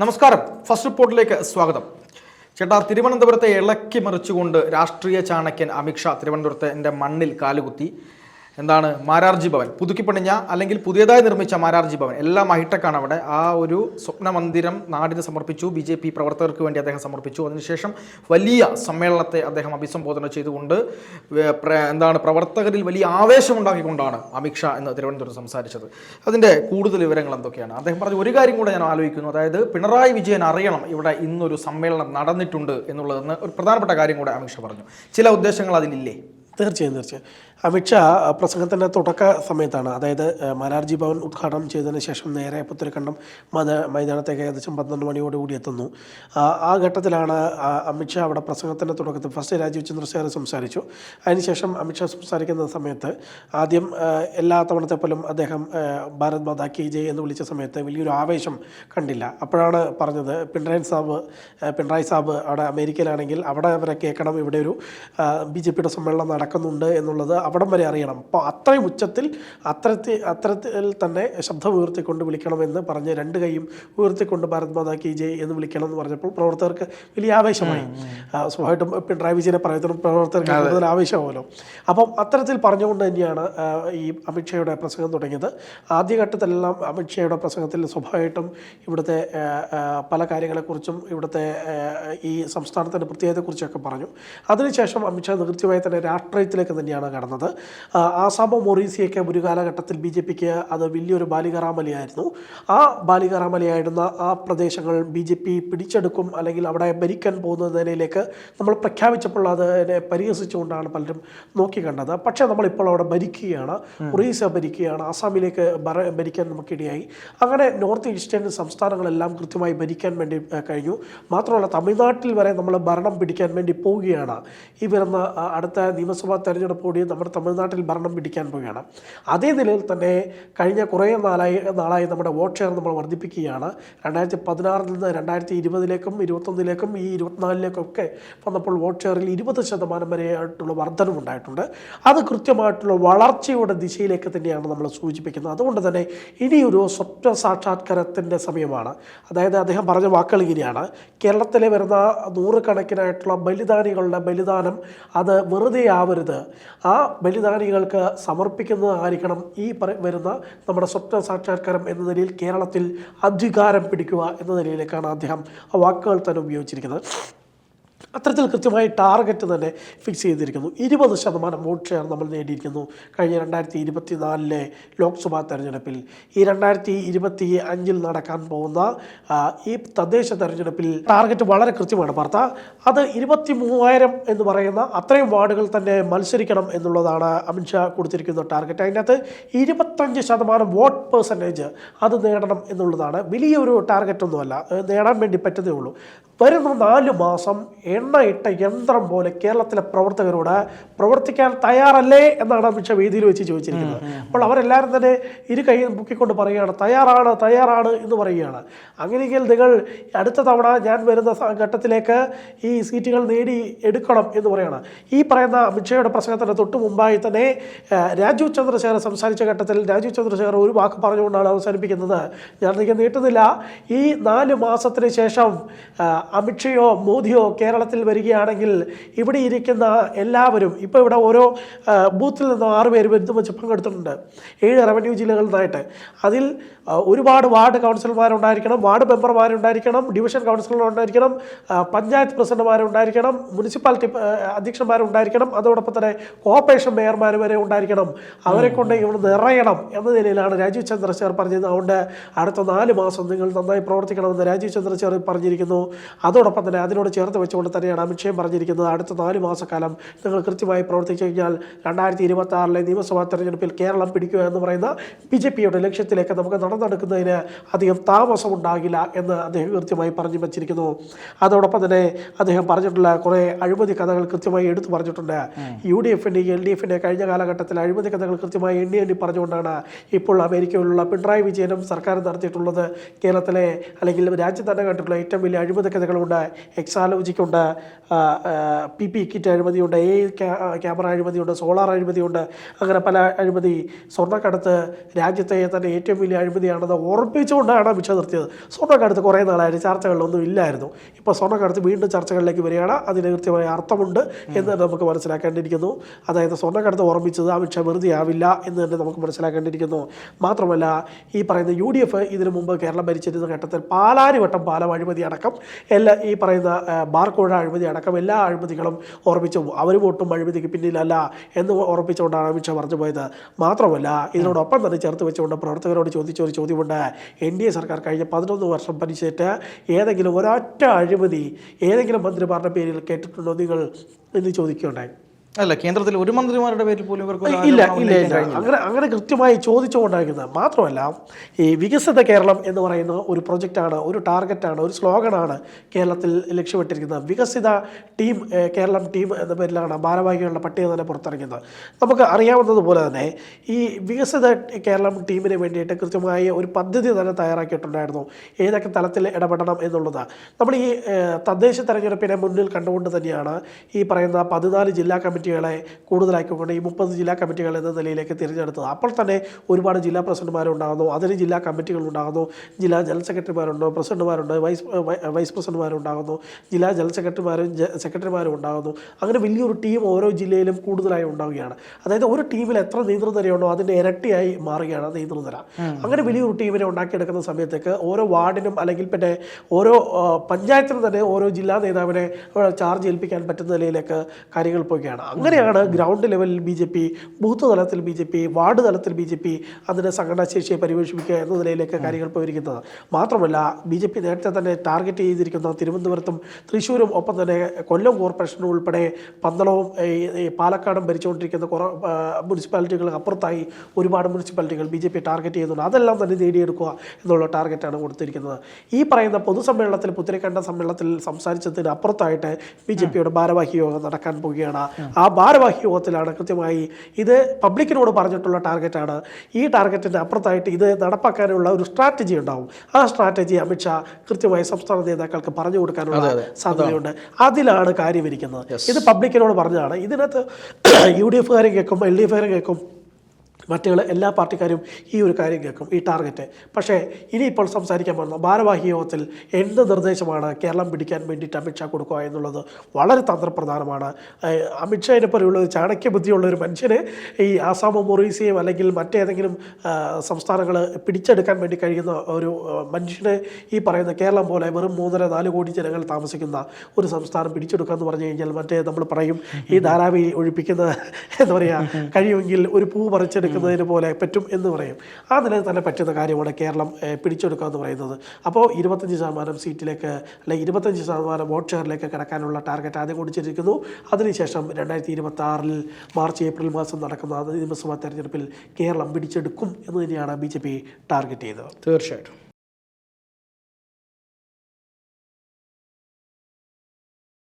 നമസ്കാരം. ഫസ്റ്റ് റിപ്പോർട്ടിലേക്ക് സ്വാഗതം. ചേട്ടാ തിരുവനന്തപുരത്തെ ഇളക്കി മറിച്ചുകൊണ്ട് രാഷ്ട്രീയ ചാണക്യൻ അമിത്ഷാ തിരുവനന്തപുരത്തെ എന്റെ മണ്ണിൽ കാലുകുത്തി. എന്താണ്? മാരാർജി ഭവൻ. പുതുക്കിപ്പണിഞ്ഞ അല്ലെങ്കിൽ പുതിയതായി നിർമ്മിച്ച മാരാർജി ഭവൻ. എല്ലാം ഹൈടെക്കാണ് അവിടെ. ആ ഒരു സ്വപ്ന മന്ദിരം നാടിന് സമർപ്പിച്ചു. ബി ജെ പി പ്രവർത്തകർക്ക് വേണ്ടി അദ്ദേഹം സമർപ്പിച്ചു. അതിനുശേഷം വലിയ സമ്മേളനത്തെ അദ്ദേഹം അഭിസംബോധന ചെയ്തുകൊണ്ട് എന്താണ് പ്രവർത്തകരിൽ വലിയ ആവേശമുണ്ടാക്കിക്കൊണ്ടാണ് അമിത്ഷാ എന്ന് തിരുവനന്തപുരത്ത് സംസാരിച്ചത്. അതിന്റെ കൂടുതൽ വിവരങ്ങൾ എന്തൊക്കെയാണ്? അദ്ദേഹം പറഞ്ഞ ഒരു കാര്യം കൂടെ ഞാൻ ആലോചിക്കുന്നു. അതായത് പിണറായി വിജയൻ അറിയണം ഇവിടെ ഇന്നൊരു സമ്മേളനം നടന്നിട്ടുണ്ട് എന്നുള്ളതെന്ന് ഒരു പ്രധാനപ്പെട്ട കാര്യം കൂടെ അമിത്ഷാ പറഞ്ഞു. ചില ഉദ്ദേശങ്ങൾ അതിലില്ലേ? തീർച്ചയായും തീർച്ചയായും. അമിത്ഷാ പ്രസംഗത്തിന്റെ തുടക്ക സമയത്താണ്. അതായത് ആ, മാരാർജി ഭവൻ ഉദ്ഘാടനം ചെയ്തതിന് ശേഷം നേരെ പുത്തരിക്കണ്ടം മത മൈതാനത്തേക്ക് ഏകദേശം പന്ത്രണ്ട് മണിയോടുകൂടി എത്തുന്നു. ആ, ഘട്ടത്തിലാണ് അമിത് അമിത്ഷാ അവിടെ പ്രസംഗത്തിന്റെ തുടക്കത്തിൽ ഫസ്റ്റ് രാജീവ് ചന്ദ്രശേഖർ സംസാരിച്ചു. അതിനുശേഷം അമിത്ഷാ സംസാരിക്കുന്ന സമയത്ത് ആദ്യം എല്ലാ തവണത്തെ പോലും അദ്ദേഹം ഭാരത് മാതാ കെ ജെ എന്ന് വിളിച്ച സമയത്ത് വലിയൊരു ആവേശം കണ്ടില്ല. അപ്പോഴാണ് പറഞ്ഞത് പിണറായി സാബ് പിണറായി സാബ് അവിടെ അമേരിക്കയിലാണെങ്കിൽ അവിടെ അവരെ കേൾക്കണം ഇവിടെ ഒരു ബി ജെ പിയുടെ സമ്മേളനം നടക്കുന്നുണ്ട് എന്നുള്ളത് അവിടം വരെ അറിയണം. അപ്പോൾ അത്രയും ഉച്ചത്തിൽ അത്തരത്തിൽ അത്തരത്തിൽ തന്നെ ശബ്ദം ഉയർത്തിക്കൊണ്ട് വിളിക്കണമെന്ന് പറഞ്ഞ് രണ്ട് കൈയും ഉയർത്തിക്കൊണ്ട് ഭാരത് മാതാ കി ജയ് എന്ന് വിളിക്കണം എന്ന് പറഞ്ഞപ്പോൾ പ്രവർത്തകർക്ക് വലിയ ആവേശമായി. സ്വാഭാവികമായിട്ടും പിണറായി വിജയനെ പറയുന്നതും പ്രവർത്തകർക്ക് കൂടുതൽ ആവേശമാവുമല്ലോ അപ്പം അത്തരത്തിൽ പറഞ്ഞുകൊണ്ട് തന്നെയാണ് ഈ അമിത്ഷായുടെ പ്രസംഗം തുടങ്ങിയത്. ആദ്യഘട്ടത്തിലെല്ലാം അമിത്ഷായുടെ പ്രസംഗത്തിൽ സ്വാഭാവികമായിട്ടും ഇവിടുത്തെ പല കാര്യങ്ങളെക്കുറിച്ചും ഇവിടുത്തെ ഈ സംസ്ഥാനത്തിന്റെ പ്രത്യേകതയെക്കുറിച്ചൊക്കെ പറഞ്ഞു. അതിനുശേഷം അമിത്ഷാ കൃത്യമായി തന്നെ രാഷ്ട്രീയത്തിലേക്ക് തന്നെയാണ് കടന്നത്. ആ, ആസാമോ മൊറീസിയൊക്കെ ഒരു കാലഘട്ടത്തിൽ ബി ജെ പിക്ക് അത് വലിയൊരു ബാലികാറാമലിയായിരുന്നു. ആ ബാലികാറാമലിയായിരുന്ന ആ പ്രദേശങ്ങൾ ബി ജെ പി പിടിച്ചെടുക്കും അല്ലെങ്കിൽ അവിടെ ഭരിക്കാൻ പോകുന്ന നിലയിലേക്ക് നമ്മൾ പ്രഖ്യാപിച്ചപ്പോൾ അതിനെ പരിഹസിച്ചുകൊണ്ടാണ് പലരും നോക്കിക്കണ്ടത്. പക്ഷേ നമ്മളിപ്പോൾ അവിടെ ഭരിക്കുകയാണ് ഒറീസ ഭരിക്കുകയാണ് ആസാമിലേക്ക് ഭരിക്കാൻ നമുക്കിടയായി. അങ്ങനെ നോർത്ത് ഈസ്റ്റേൺ സംസ്ഥാനങ്ങളെല്ലാം കൃത്യമായി ഭരിക്കാൻ വേണ്ടി കഴിഞ്ഞു. മാത്രമല്ല തമിഴ്നാട്ടിൽ വരെ നമ്മൾ ഭരണം പിടിക്കാൻ വേണ്ടി പോവുകയാണ്. ഈ വരുന്ന അടുത്ത നിയമസഭാ തെരഞ്ഞെടുപ്പ് കൂടി തമിഴ്നാട്ടിൽ ഭരണം പിടിക്കാൻ പോവുകയാണ്. അതേ നിലയിൽ തന്നെ കഴിഞ്ഞ കുറേ നാളായി നാളായി നമ്മുടെ വോട്ട് ഷെയർ നമ്മൾ വർദ്ധിപ്പിക്കുകയാണ്. രണ്ടായിരത്തി പതിനാറിൽ നിന്ന് രണ്ടായിരത്തി ഇരുപതിലേക്കും ഇരുപത്തൊന്നിലേക്കും ഈ ഇരുപത്തിനാലിലേക്കും ഒക്കെ വന്നപ്പോൾ വോട്ട് ഷെയറിൽ ഇരുപത് ശതമാനം വരെയായിട്ടുള്ള വർധനമുണ്ടായിട്ടുണ്ട് അത് കൃത്യമായിട്ടുള്ള വളർച്ചയുടെ ദിശയിലേക്ക് തന്നെയാണ് നമ്മൾ സൂചിപ്പിക്കുന്നത്. അതുകൊണ്ട് തന്നെ ഇനിയൊരു സ്വപ്ന സാക്ഷാത്കാരത്തിന്റെ സമയമാണ്. അതായത് അദ്ദേഹം പറഞ്ഞ വാക്കുകൾ ഇങ്ങനെയാണ്. കേരളത്തിലെ വരുന്ന നൂറുകണക്കിനായിട്ടുള്ള ബലിദാനികളുടെ ബലിദാനം അത് വെറുതെ ആവരുത്. ആ ബലിദാനികൾക്ക് സമർപ്പിക്കുന്നതായിരിക്കണം ഈ വരുന്ന നമ്മുടെ സ്വപ്ന സാക്ഷാത്കാരം എന്ന നിലയിൽ കേരളത്തിൽ അധികാരം പിടിക്കുക എന്ന നിലയിലേക്കാണ് അദ്ദേഹം ആ വാക്കുകൾ തന്നെ ഉപയോഗിച്ചിരിക്കുന്നത്. അത്തരത്തിൽ കൃത്യമായി ടാർഗറ്റ് തന്നെ ഫിക്സ് ചെയ്തിരിക്കുന്നു. ഇരുപത് ശതമാനം വോട്ട് ഷെയർ നമ്മൾ നേടിയിരിക്കുന്നു കഴിഞ്ഞ രണ്ടായിരത്തി ഇരുപത്തി നാലിലെ ലോക്സഭാ തെരഞ്ഞെടുപ്പിൽ. ഈ രണ്ടായിരത്തി ഇരുപത്തി അഞ്ചിൽ നടക്കാൻ പോകുന്ന ഈ തദ്ദേശ തെരഞ്ഞെടുപ്പിൽ ടാർഗറ്റ് വളരെ കൃത്യമാണ്. പാർത്ത അത് ഇരുപത്തി മൂവായിരം എന്ന് പറയുന്ന അത്രയും വാർഡുകൾ തന്നെ മത്സരിക്കണം എന്നുള്ളതാണ് അമിത്ഷാ കൊടുത്തിരിക്കുന്ന ടാർഗറ്റ്. അതിനകത്ത് ഇരുപത്തഞ്ച് ശതമാനം വോട്ട് പെർസെന്റേജ് അത് നേടണം എന്നുള്ളതാണ്. വലിയൊരു ടാർഗറ്റൊന്നുമല്ല. നേടാൻ വേണ്ടി പറ്റുന്നേ ഉള്ളൂ. വരുന്ന നാല് മാസം എണ്ണയിട്ട യന്ത്രം പോലെ കേരളത്തിലെ പ്രവർത്തകരോട് പ്രവർത്തിക്കാൻ തയ്യാറല്ലേ എന്നാണ് അമിത്ഷാ വേദിയിൽ വെച്ച് ചോദിച്ചിരിക്കുന്നത്. അപ്പോൾ അവരെല്ലാവരും തന്നെ ഇരു കൈ മുക്കിക്കൊണ്ട് പറയുകയാണ് തയ്യാറാണ് തയ്യാറാണ് എന്ന് പറയുകയാണ്. അങ്ങനെയെങ്കിൽ നിങ്ങൾ അടുത്ത തവണ ഞാൻ വരുന്ന ഘട്ടത്തിലേക്ക് ഈ സീറ്റുകൾ നേടി എടുക്കണം എന്ന് പറയുകയാണ്. ഈ പറയുന്ന അമിത്ഷായുടെ പ്രസംഗത്തിന് തൊട്ട് മുമ്പായി തന്നെ രാജീവ് ചന്ദ്രശേഖർ സംസാരിച്ച ഘട്ടത്തിൽ രാജീവ് ചന്ദ്രശേഖർ ഒരു വാക്ക് പറഞ്ഞുകൊണ്ടാണ് അവസാനിപ്പിക്കുന്നത്. ഞാൻ നിങ്ങൾ നീട്ടുന്നില്ല. ഈ നാല് മാസത്തിന് ശേഷം അമിത്ഷയോ മോദിയോ കേരളത്തിൽ വരികയാണെങ്കിൽ ഇവിടെ ഇരിക്കുന്ന എല്ലാവരും ഇപ്പോൾ ഇവിടെ ഓരോ ബൂത്തിൽ നിന്നും ആറ് പേര് ബന്ധം വെച്ച് പങ്കെടുത്തിട്ടുണ്ട്. ഏഴ് റവന്യൂ ജില്ലകളിൽ നിന്നായിട്ട്. അതിൽ ഒരുപാട് വാർഡ് കൗൺസിലർമാരുണ്ടായിരിക്കണം വാർഡ് മെമ്പർമാരുണ്ടായിരിക്കണം ഡിവിഷൻ കൗൺസിലർമാരുണ്ടായിരിക്കണം പഞ്ചായത്ത് പ്രസിഡന്റുമാരുണ്ടായിരിക്കണം മുനിസിപ്പാലിറ്റി അധ്യക്ഷന്മാരുണ്ടായിരിക്കണം അതോടൊപ്പം തന്നെ കോർപ്പറേഷൻ മേയർമാർ വരെ ഉണ്ടായിരിക്കണം. അവരെ കൊണ്ട് ഇവിടെ നിറയണം എന്ന നിലയിലാണ് രാജീവ് ചന്ദ്രശേഖർ പറഞ്ഞത് അതുകൊണ്ട് അടുത്ത നാല് മാസം നിങ്ങൾ നന്നായി പ്രവർത്തിക്കണമെന്ന് രാജീവ് ചന്ദ്രശേഖർ പറഞ്ഞിരിക്കുന്നു. അതോടൊപ്പം തന്നെ അതിനോട് ചേർത്ത് വെച്ചുകൊണ്ട് തന്നെയാണ് അമിത്ഷയും പറഞ്ഞിരിക്കുന്നത്. അടുത്ത നാല് മാസക്കാലം നിങ്ങൾ കൃത്യമായി പ്രവർത്തിച്ചു കഴിഞ്ഞാൽ രണ്ടായിരത്തി ഇരുപത്തി ആറിലെ നിയമസഭാ തെരഞ്ഞെടുപ്പിൽ കേരളം പിടിക്കുക എന്ന് പറയുന്ന ബി ജെ പിയുടെ ലക്ഷ്യത്തിലേക്ക് നമുക്ക് നടന്നെടുക്കുന്നതിന് അധികം താമസമുണ്ടാകില്ല എന്ന് അദ്ദേഹം കൃത്യമായി പറഞ്ഞു വച്ചിരിക്കുന്നു. അതോടൊപ്പം തന്നെ അദ്ദേഹം പറഞ്ഞിട്ടുള്ള കുറേ അഴിമതി കഥകൾ കൃത്യമായി എടുത്തു പറഞ്ഞിട്ടുണ്ട്. യു ഡി എഫിന്റെ എൽ ഡി എഫിന്റെ കഴിഞ്ഞ കാലഘട്ടത്തിൽ അഴിമതി കഥകൾ കൃത്യമായി എണ്ണി എണ്ണി പറഞ്ഞുകൊണ്ടാണ് ഇപ്പോൾ അമേരിക്കയിലുള്ള പിണറായി വിജയനും സർക്കാർ നടത്തിയിട്ടുള്ളത് കേരളത്തിലെ അല്ലെങ്കിൽ രാജ്യം തന്നെ കണ്ടിട്ടുള്ള ഏറ്റവും വലിയ അഴിമതി കഥ ക്രമക്കേടുകളുണ്ട് എക്സാലോജിക്കുണ്ട് പി പി കിറ്റ് അഴിമതിയുണ്ട് എ ക്യാമറ അഴിമതിയുണ്ട് സോളാർ അഴിമതിയുണ്ട് അങ്ങനെ പല അഴിമതി. സ്വർണക്കടത്ത് രാജ്യത്തെ തന്നെ ഏറ്റവും വലിയ അഴിമതിയാണെന്ന് ഓർമ്മിച്ചുകൊണ്ടാണ് അമിത്ഷാ നിർത്തിയത്. സ്വർണക്കടത്ത് കുറേ നാളായിട്ട് ചർച്ചകളിലൊന്നും ഇല്ലായിരുന്നു. ഇപ്പോൾ സ്വർണക്കടത്ത് വീണ്ടും ചർച്ചകളിലേക്ക് വരികയാണ്. അതിന് കൃത്യമായ അർത്ഥമുണ്ട് എന്ന് നമുക്ക് മനസ്സിലാക്കേണ്ടിയിരിക്കുന്നു. അതായത് സ്വർണക്കടത്ത് ഓർമ്മിച്ചത് അമിത്ഷാ വെറുതെ ആവില്ല എന്ന് തന്നെ നമുക്ക് മനസ്സിലാക്കേണ്ടിയിരിക്കുന്നു. മാത്രമല്ല ഈ പറയുന്ന യു ഡി എഫ് ഇതിനു മുമ്പ് കേരളം ഭരിച്ചിരുന്ന ഘട്ടത്തിൽ പാലാരിവട്ടം പാലം അഴിമതി അടക്കം എല്ലാ ഈ പറയുന്ന ബാർക്കോഴ അഴിമതി അടക്കം എല്ലാ അഴിമതികളും ഓർമ്മിച്ചു അവർ വോട്ടും അഴിമതിക്ക് പിന്നിലല്ല എന്ന് ഉറപ്പിച്ചുകൊണ്ടാണ് അമിത്ഷാ പറഞ്ഞു പോയത്. മാത്രമല്ല ഇതിനോടൊപ്പം തന്നെ ചേർത്ത് വെച്ചുകൊണ്ട് പ്രവർത്തകരോട് ചോദിച്ച ഒരു ചോദ്യമുണ്ട്. എൻ ഡി എ സർക്കാർ കഴിഞ്ഞ പതിനൊന്ന് വർഷം ഭരിച്ചിട്ട് ഏതെങ്കിലും ഒരൊറ്റ അഴിമതി ഏതെങ്കിലും മന്ത്രിമാരുടെ പേരിൽ കേട്ടിട്ടുണ്ടോ നിങ്ങൾ എന്ന് ചോദിക്കുകയുണ്ടായി. അല്ല കേന്ദ്രത്തിൽ ഒരു മന്ത്രിമാരുടെ പേരിൽ പോലും ഇവർക്ക് ഇല്ല ഇല്ല ഇല്ല അങ്ങനെ അങ്ങനെ കൃത്യമായി ചോദിച്ചുകൊണ്ടായിരിക്കുന്നത് മാത്രമല്ല ഈ വികസിത കേരളം എന്ന് പറയുന്ന ഒരു പ്രൊജക്റ്റാണ് ഒരു ടാർഗറ്റാണ് ഒരു സ്ലോഗനാണ് കേരളത്തിൽ ലക്ഷ്യമിട്ടിരിക്കുന്നത്. വികസിത ടീം കേരളം ടീം എന്ന പേരിലാണ് ഭാരവാഹികളുടെ പട്ടിക തന്നെ പുറത്തിറങ്ങുന്നത് നമുക്ക് അറിയാവുന്നതുപോലെ തന്നെ ഈ വികസിത കേരളം ടീമിന് വേണ്ടിയിട്ട് കൃത്യമായ ഒരു പദ്ധതി തന്നെ തയ്യാറാക്കിയിട്ടുണ്ടായിരുന്നു. ഏതൊക്കെ തലത്തിൽ ഇടപെടണം എന്നുള്ളത്. നമ്മൾ ഈ തദ്ദേശ തെരഞ്ഞെടുപ്പിനെ മുന്നിൽ കണ്ടുകൊണ്ട് തന്നെയാണ് ഈ പറയുന്ന പതിനാല് ജില്ലാ കമ്മിറ്റികളെ കൂടുതലാക്കിക്കൊണ്ട് ഈ മുപ്പത് ജില്ലാ കമ്മിറ്റികൾ എന്ന നിലയിലേക്ക് തിരഞ്ഞെടുത്തത്. അപ്പോൾ തന്നെ ഒരുപാട് ജില്ലാ പ്രസിഡന്റുമാരുണ്ടാകുന്നു അതിന് ജില്ലാ കമ്മിറ്റികൾ ഉണ്ടാകുന്നു. ജില്ലാ ജനറൽ സെക്രട്ടറിമാരുണ്ട് പ്രസിഡന്റുമാരുണ്ട് വൈസ് വൈസ് പ്രസിഡന്റുമാരുണ്ടാകുന്നു ജില്ലാ ജനറൽ സെക്രട്ടറിമാരും സെക്രട്ടറിമാരും ഉണ്ടാകുന്നു. അങ്ങനെ വലിയൊരു ടീം ഓരോ ജില്ലയിലും കൂടുതലായി ഉണ്ടാവുകയാണ്. അതായത് ഒരു ടീമിൽ എത്ര നേതൃനിരയുണ്ടോ അതിന്റെ ഇരട്ടിയായി മാറുകയാണ് നേതൃനിര. അങ്ങനെ വലിയൊരു ടീമിനെ ഉണ്ടാക്കിയെടുക്കുന്ന സമയത്തേക്ക് ഓരോ വാർഡിനും അല്ലെങ്കിൽ പിന്നെ ഓരോ പഞ്ചായത്തിനും തന്നെ ഓരോ ജില്ലാ നേതാവിനെ ചാർജ് ഏൽപ്പിക്കാൻ പറ്റുന്ന നിലയിലേക്ക് കാര്യങ്ങൾ പോവുകയാണ്. അങ്ങനെയാണ് ഗ്രൗണ്ട് ലെവലിൽ ബി ജെ പി ബൂത്ത് തലത്തിൽ ബി ജെ പി വാർഡ് തലത്തിൽ ബി ജെ പി അതിന്റെ സംഘടനാശേഷിയെ പരിപോഷിപ്പിക്കുക എന്ന നിലയിലേക്ക് കാര്യങ്ങൾ പോയിരിക്കുന്നത്. മാത്രമല്ല ബി ജെ പി നേരത്തെ തന്നെ ടാർഗറ്റ് ചെയ്തിരിക്കുന്ന തിരുവനന്തപുരത്തും തൃശ്ശൂരും ഒപ്പം തന്നെ കൊല്ലം കോർപ്പറേഷനും ഉൾപ്പെടെ പന്തളവും പാലക്കാടും ഭരിച്ചുകൊണ്ടിരിക്കുന്ന കുറേ മുനിസിപ്പാലിറ്റികൾ അപ്പുറത്തായി ഒരുപാട് മുനിസിപ്പാലിറ്റികൾ ബി ജെ പി ടാർഗറ്റ് ചെയ്യുന്നുണ്ട്. അതെല്ലാം തന്നെ നേടിയെടുക്കുക എന്നുള്ള ടാർഗറ്റാണ് കൊടുത്തിരിക്കുന്നത്. ഈ പറയുന്ന പൊതുസമ്മേളനത്തിൽ പുത്തിരിക്കണ്ട സമ്മേളനത്തിൽ സംസാരിച്ചതിന് അപ്പുറത്തായിട്ട് ബി ജെ പിയുടെ ഭാരവാഹി യോഗം നടക്കാൻ പോവുകയാണ്. ആ ഭാരവാഹി യോഗത്തിലാണ് കൃത്യമായി ഇത് പബ്ലിക്കിനോട് പറഞ്ഞിട്ടുള്ള ടാർഗറ്റാണ്. ഈ ടാർഗറ്റിന്റെ അപ്പുറത്തായിട്ട് ഇത് നടപ്പാക്കാനുള്ള ഒരു സ്ട്രാറ്റജി ഉണ്ടാവും. ആ സ്ട്രാറ്റജി അമിത്ഷാ കൃത്യമായി സംസ്ഥാന നേതാക്കൾക്ക് പറഞ്ഞു കൊടുക്കാനുള്ള സാധ്യതയുണ്ട്. അതിലാണ് കാര്യമിരിക്കുന്നത്. ഇത് പബ്ലിക്കിനോട് പറഞ്ഞതാണ്. ഇതിനകത്ത് യു ഡി എഫുകാരെ കേൾക്കും എൽ ഡി എഫുകാരെ കേൾക്കും മറ്റുള്ള എല്ലാ പാർട്ടിക്കാരും ഈ ഒരു കാര്യം കേൾക്കും ഈ ടാർഗറ്റ്. പക്ഷേ ഇനിയിപ്പോൾ സംസാരിക്കാൻ പോകുന്ന ഭാരവാഹി യോഗത്തിൽ എന്ത് നിർദ്ദേശമാണ് കേരളം പിടിക്കാൻ വേണ്ടിയിട്ട് അമിത്ഷാ കൊടുക്കുക എന്നുള്ളത് വളരെ തന്ത്രപ്രധാനമാണ്. അമിത്ഷായിനെ പോലെയുള്ള ചാണക്യ ബുദ്ധിയുള്ള ഒരു മനുഷ്യന് ഈ ആസാമോ മൊറീസിയും അല്ലെങ്കിൽ മറ്റേതെങ്കിലും സംസ്ഥാനങ്ങൾ പിടിച്ചെടുക്കാൻ വേണ്ടി കഴിയുന്ന ഒരു മനുഷ്യനെ ഈ പറയുന്ന കേരളം പോലെ വെറും മൂന്നര നാല് കോടി ജനങ്ങൾ താമസിക്കുന്ന ഒരു സംസ്ഥാനം പിടിച്ചെടുക്കുക എന്ന് പറഞ്ഞു കഴിഞ്ഞാൽ മറ്റേ നമ്മൾ പറയും ഈ ധാരാവി ഒഴിപ്പിക്കുന്ന എന്താ പറയുക കഴിയുമെങ്കിൽ ഒരു പൂ പറിച്ചെടുക്കുന്നതിന് പോലെ പറ്റും എന്ന് പറയും. ആ തന്നെ പറ്റുന്ന കാര്യമാണ് കേരളം പിടിച്ചെടുക്കുക എന്ന് പറയുന്നത്. അപ്പോൾ ഇരുപത്തഞ്ച് ശതമാനം സീറ്റിലേക്ക് അല്ലെങ്കിൽ ഇരുപത്തഞ്ച് ശതമാനം വോട്ട് ഷെയറിലേക്ക് കിടക്കാനുള്ള ടാർഗറ്റ് ആദ്യം കുടിച്ചിരിക്കുന്നു അതിനുശേഷം രണ്ടായിരത്തി ഇരുപത്തി ആറിൽ മാർച്ച് ഏപ്രിൽ മാസം നടക്കുന്ന നിയമസഭാ തെരഞ്ഞെടുപ്പിൽ കേരളം പിടിച്ചെടുക്കും എന്ന് തന്നെയാണ് ബി ജെ പി ടാർഗറ്റ് ചെയ്തത്. തീർച്ചയായിട്ടും.